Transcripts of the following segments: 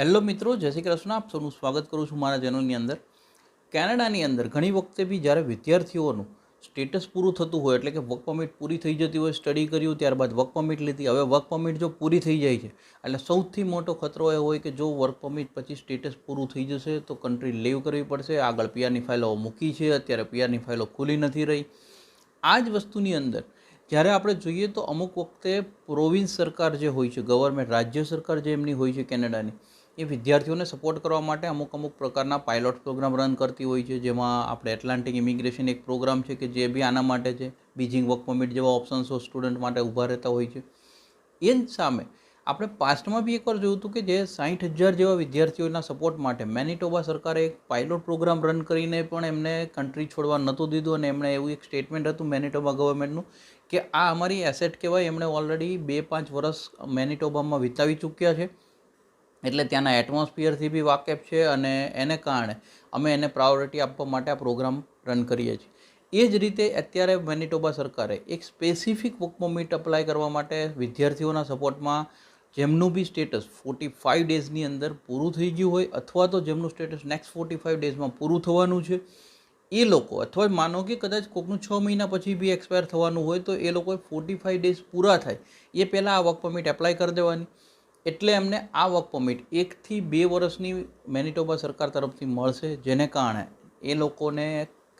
Hello મિત્રો, જય શ્રી કૃષ્ણ. આપ સૌનું સ્વાગત કરું છું મારા ચેનલની અંદર. કેનેડાની અંદર ઘણી વખતે બી જ્યારે વિદ્યાર્થીઓનું સ્ટેટસ પૂરું થતું હોય, એટલે કે વર્ક પરમિટ પૂરી થઈ જતી હોય સ્ટડી કર્યું, ત્યારબાદ વર્ક પરમિટ લીધી. હવે વર્ક પરમિટ જો પૂરી થઈ જાય છે, એટલે સૌથી મોટો ખતરો એ હોય કે જો વર્ક પરમિટ પછી સ્ટેટસ પૂરું થઈ જશે, તો કન્ટ્રી લીવ કરવી પડશે. આગળ પીઆરની ફાઇલો મૂકી છે, અત્યારે પીઆરની ફાઇલો ખુલી નથી રહી. આ જ વસ્તુની અંદર જ્યારે આપણે જોઈએ તો અમુક વખતે પ્રોવિન્સ સરકાર જે હોય છે ગવર્મેન્ટ રાજ્ય સરકાર જે એમની હોય છે કેનેડાની એ વિદ્યાર્થીઓને સપોર્ટ કરવા માટે અમુક અમુક પ્રકારના પાયલોટ પ્રોગ્રામ રન કરતી હોય છે, જેમાં આપણે એટલાન્ટિક ઇમિગ્રેશન એક પ્રોગ્રામ છે કે જે બી આના માટે છે બીજિંગ વર્ક પરમિટ જેવા ઓપ્શન્સો સ્ટુડન્ટ માટે ઊભા રહેતા હોય છે. એ જ સામે આપણે પાસ્ટમાં બી એકવાર જોયું હતું કે જે સાઠ હજાર જેવા વિદ્યાર્થીઓના સપોર્ટ માટે મેનિટોબા સરકારે એક પાયલોટ પ્રોગ્રામ રન કરીને પણ એમને કન્ટ્રી છોડવા નહોતું દીધું અને એમણે એવું એક સ્ટેટમેન્ટ હતું મેનિટોબા ગવર્મેન્ટનું કે આ અમારી એસેટ કહેવાય, એમણે ઓલરેડી બે પાંચ વર્ષ મેનિટોબામાં વિતાવી ચૂક્યા છે. એટલે ત્યાંના એટમોસ્ફિયરથી બી વાકેફ છે અને એને કારણે અમે એને પ્રાયોરિટી આપવા માટે આ પ્રોગ્રામ રન કરીએ છીએ. એ જ રીતે અત્યારે મેનિટોબા સરકારે એક સ્પેસિફિક વર્ક પરમિટ અપ્લાય કરવા માટે વિદ્યાર્થીઓના સપોર્ટમાં જેમનું બી સ્ટેટસ ફોર્ટી ફાઇવ ડેઝની અંદર પૂરું થઈ ગયું હોય અથવા તો જેમનું સ્ટેટસ નેક્સ્ટ ફોર્ટી ફાઇવ ડેઝમાં પૂરું થવાનું છે, એ લોકો અથવા માનો કે કદાચ કોકનું છ મહિના પછી બી એક્સપાયર થવાનું હોય તો એ લોકોએ ફોર્ટી ફાઇવ ડેઝ પૂરા થાય. એ પહેલાં આ વર્ક પરમિટ એપ્લાય કરી દેવાની. એટલે એમને આ વર્ક પરમિટ એકથી બે વર્ષની મેનિટોબા સરકાર તરફથી મળશે, જેને કારણે એ લોકોને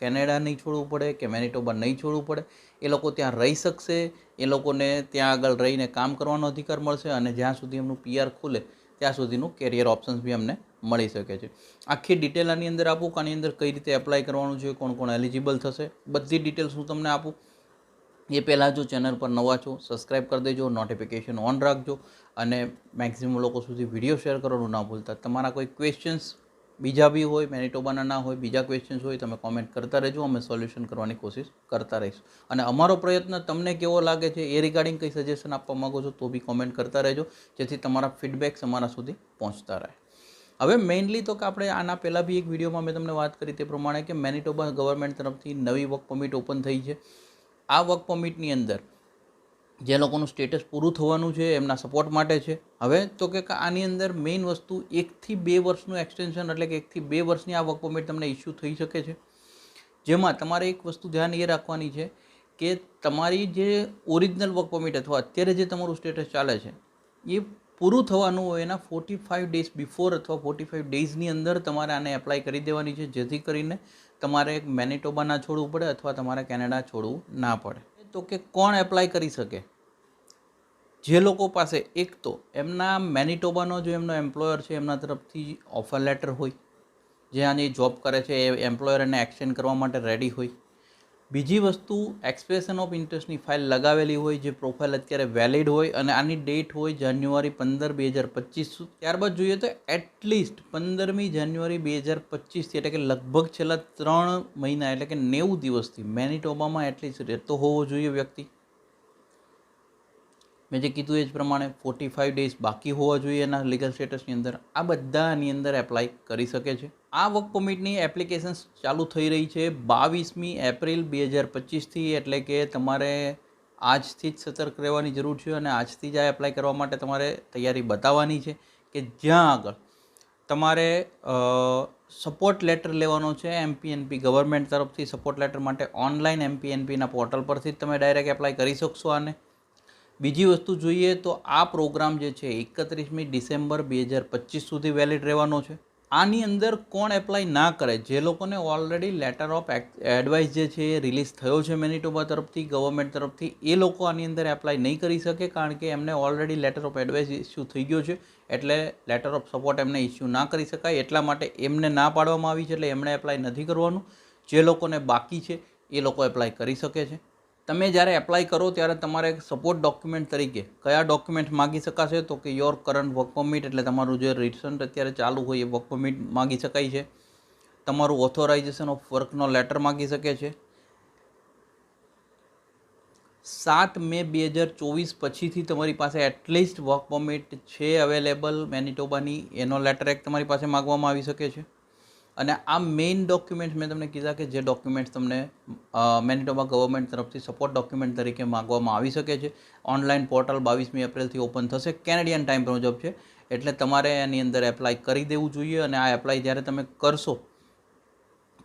કેનેડા નહીં છોડવું પડે કે મેનિટોબા નહીં છોડવું પડે. એ લોકો ત્યાં રહી શકશે, એ લોકોને ત્યાં આગળ રહીને કામ કરવાનો અધિકાર મળશે અને જ્યાં સુધી એમનું પીઆર ખુલે, ત્યાં સુધીનું કેરિયર ઓપ્શન્સ બી અમને મળી શકે છે. આખી ડિટેલ આની અંદર આપું આની અંદર કઈ રીતે એપ્લાય કરવાનું છે, કોણ કોણ એલિજિબલ થશે, બધી ડિટેલ્સ હું તમને આપું. એ પહેલાં જો ચેનલ પર નવા છો સબસ્ક્રાઈબ કરી દેજો નોટિફિકેશન ઓન રાખજો અને મેક્સિમમ લોકો સુધી વીડિયો શેર કરવાનું ના ભૂલતા. તમારા કોઈ ક્વેશ્ચન્સ બીજા બી હોય, મેનિટોબાના ના હોય, બીજા ક્વેશ્ચન્સ હોય, તમે કોમેન્ટ કરતા રહેજો, અમે સોલ્યુશન કરવાની કોશિશ કરતા રહીશું. અને અમારો પ્રયત્ન તમને કેવો લાગે છે એ રિગાર્ડિંગ કંઈ સજેશન આપવા માગો છો તો બી કોમેન્ટ કરતા રહેજો, જેથી તમારા ફીડબેક્સ અમારા સુધી પહોંચતા રહે. હવે મેઇનલી તો કે આપણે આના પહેલાં બી એક વિડીયોમાં મેં તમને વાત કરી તે પ્રમાણે કે મેનિટોબા ગવર્મેન્ટ તરફથી નવી વર્ક પરમિટ ઓપન થઈ છે. આ વર્ક પરમિટની અંદર જે લોકોનું સ્ટેટસ પૂરું થવાનું છે, એમના સપોર્ટ માટે છે. હવે તો કે આની અંદર મેઇન વસ્તુ એકથી બે વર્ષનું એક્સટેન્શન એટલે કે એકથી બે વર્ષની આ વર્ક પરમિટ તમને ઇસ્યુ થઈ શકે છે. જેમાં તમારે એક વસ્તુ ધ્યાન એ રાખવાની છે કે તમારી જે ઓરિજિનલ વર્ક પરમિટ અથવા અત્યારે જે તમારું સ્ટેટસ ચાલે છે, એ પૂરું થવાનું હોય એના ફોર્ટી ફાઇવ ડેઝ બિફોર અથવા ફોર્ટી ફાઇવ ડેઝની અંદર તમારે આને એપ્લાય કરી દેવાની છે, જેથી કરીને તમારે મેનિટોબા ના છોડવું પડે અથવા તમારે કેનેડા છોડવું ના પડે. તો કે કોણ એપ્લાય કરી શકે? જે લોકો પાસે એક તો એમના મેનિટોબાનો જો એમનો એમ્પ્લોયર છે, એમના તરફથી ઓફર લેટર હોય, જે આની જોબ કરે છે, એ એમ્પ્લોયર એને એક્સચેન્જ કરવા માટે રેડી હોય બીજી વસ્તુ એક્સપ્રેશન ઓફ ઇન્ટરેસ્ટની ફાઇલ લગાવેલી હોય, જે પ્રોફાઇલ અત્યારે વેલિડ હોય અને આની ડેટ હોય જાન્યુઆરી પંદર બે હજાર પચીસ ત્યારબાદ જોઈએ તો એટલીસ્ટ પંદરમી જાન્યુઆરી બે હજાર પચીસથી એટલે કે લગભગ છેલ્લા ત્રણ મહિના એટલે કે નેવું દિવસથી મેનિટોબામાં એટલીસ્ટ રહેતો હોવો જોઈએ વ્યક્તિ. મેં જે કીધું એ જ પ્રમાણે ફોર્ટી ફાઇવ ડેઝ બાકી હોવા જોઈએ એના લીગલ સ્ટેટસની અંદર. આ બધાની અંદર એપ્લાય કરી શકે છે. આ વર્ક પરમિટની એપ્લિકેશન્સ ચાલુ થઈ રહી છે બાવીસમી એપ્રિલ બે હજાર પચીસથી, એટલે કે તમારે આજથી જ સતર્ક રહેવાની જરૂર છે અને આજથી જ આ એપ્લાય કરવા માટે તમારે તૈયારી બતાવવાની છે કે જ્યાં આગળ તમારે સપોર્ટ લેટર લેવાનો છે એમપીએનપી ગવર્મેન્ટ તરફથી. સપોર્ટ લેટર માટે ઓનલાઈન એમપીએનપીના પોર્ટલ પરથી જ તમે ડાયરેક્ટ એપ્લાય કરી શકશો આને. બીજી વસ્તુ જોઈએ તો આ પ્રોગ્રામ જે છે એકત્રીસમી ડિસેમ્બર બે હજાર પચીસ સુધી વેલિડ રહેવાનો છે. આની અંદર કોણ એપ્લાય ના કરે? જે લોકોને ઓલરેડી લેટર ઓફ એડવાઇસ જે છે એ રિલીઝ થયો છે મેનિટોબા તરફથી ગવર્મેન્ટ તરફથી, એ લોકો આની અંદર એપ્લાય નહીં કરી શકે કારણ કે એમને already letter of advice issue થઈ ગયો છે. એટલે લેટર ઓફ સપોર્ટ એમને ઇસ્યુ ના કરી શકાય. એટલા માટે એમને ના પાડવામાં આવી છે એટલે એમણે એપ્લાય નથી કરવાનું. જે લોકોને બાકી છે એ લોકો એપ્લાય કરી શકે છે. તમે જ્યારે એપ્લાય કરો ત્યારે તમારે સપોર્ટ ડોક્યુમેન્ટ તરીકે કયા ડોક્યુમેન્ટ માગી શકાશે? તો કે યોર કરંટ વર્ક પરમિટ એટલે તમારું જે રિસન્ટ અત્યારે ચાલુ હોય એ વર્ક પરમિટ માગી શકાય છે. તમારું ઓથોરાઇઝેશન ઓફ વર્કનો લેટર માગી શકે છે. સાત મે બે હજાર ચોવીસ પછીથી તમારી પાસે એટલીસ્ટ વર્ક પરમિટ છે અવેલેબલ મેનિટોબાની એનો લેટર એક તમારી પાસે માગવામાં આવી શકે છે. અને આ મેઇન ડોક્યુમેન્ટ્સ મેં તમને કીધા કે જે ડોક્યુમેન્ટ્સ તમને મેનિટોબા ગવર્મેન્ટ તરફથી સપોર્ટ ડોક્યુમેન્ટ તરીકે માગવામાં આવી શકે છે. ઓનલાઈન પોર્ટલ બાવીસમી એપ્રિલથી ઓપન થશે. કેનેડિયન ટાઈમ મુજબ છે. એટલે તમારે એની અંદર એપ્લાય કરી દેવું જોઈએ અને આ એપ્લાય જ્યારે તમે કરશો,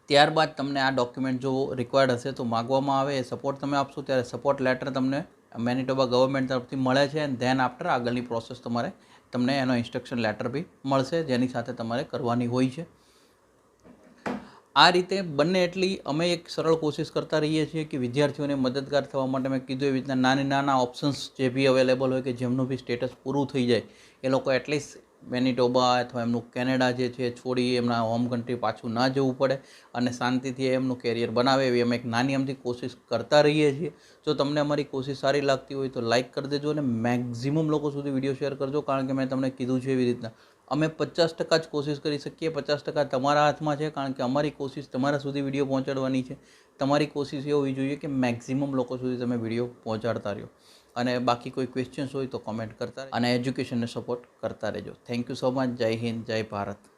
ત્યારબાદ તમને આ ડોક્યુમેન્ટ જો રિક્વાયર્ડ હશે તો માગવામાં આવે, એ સપોર્ટ તમે આપશો. ત્યારે સપોર્ટ લેટર તમને મેનિટોબા ગવર્મેન્ટ તરફથી મળે છે એન્ડ ધેન આફ્ટર આગળની પ્રોસેસ તમારે તમને એનો ઇન્સ્ટ્રક્શન લેટર બી મળશે, જેની સાથે તમારે કરવાની હોય છે. આ રીતે બંને એટલી અમે એક સરળ કોશિશ કરતા રહીએ છીએ કે વિદ્યાર્થીઓને મદદગાર થવા માટે મેં કીધું એવી રીતના નાની નાના ઓપ્શન્સ જે બી અવેલેબલ હોય કે જેમનું બી સ્ટેટસ પૂરું થઈ જાય, એ લોકો એટલીસ્ટ મેનિટોબા અથવા એમનું કેનેડા જે છે છોડી એમના હોમ કન્ટ્રી પાછું ના જવું પડે અને શાંતિથી એમનું કેરિયર બનાવે એવી અમે એક નાની અમથી કોશિશ કરતા રહીએ છીએ. જો તમને અમારી કોશિશ સારી લાગતી હોય તો લાઇક કરી દેજો અને મેક્ઝિમમ લોકો સુધી વીડિયો શેર કરજો, કારણ કે મેં તમને કીધું છે એવી રીતના. અમે પચાસ ટકા જ કોશિશ કરી શકીએ. પચાસ ટકા તમારા હાથમાં છે, કારણ કે અમારી કોશિશ તમારા સુધી વીડિયો પહોંચાડવાની છે. તમારી કોશિશ એ હોવી જોઈએ કે મેક્સિમમ લોકો સુધી તમે વીડિયો પહોંચાડતા રહ્યો. અને બાકી કોઈ ક્વેશ્ચન્સ હોય તો કોમેન્ટ કરતા અને એજ્યુકેશનને સપોર્ટ કરતા રહેજો. થેન્ક યુ સો મચ જય હિન્દ, જય ભારત.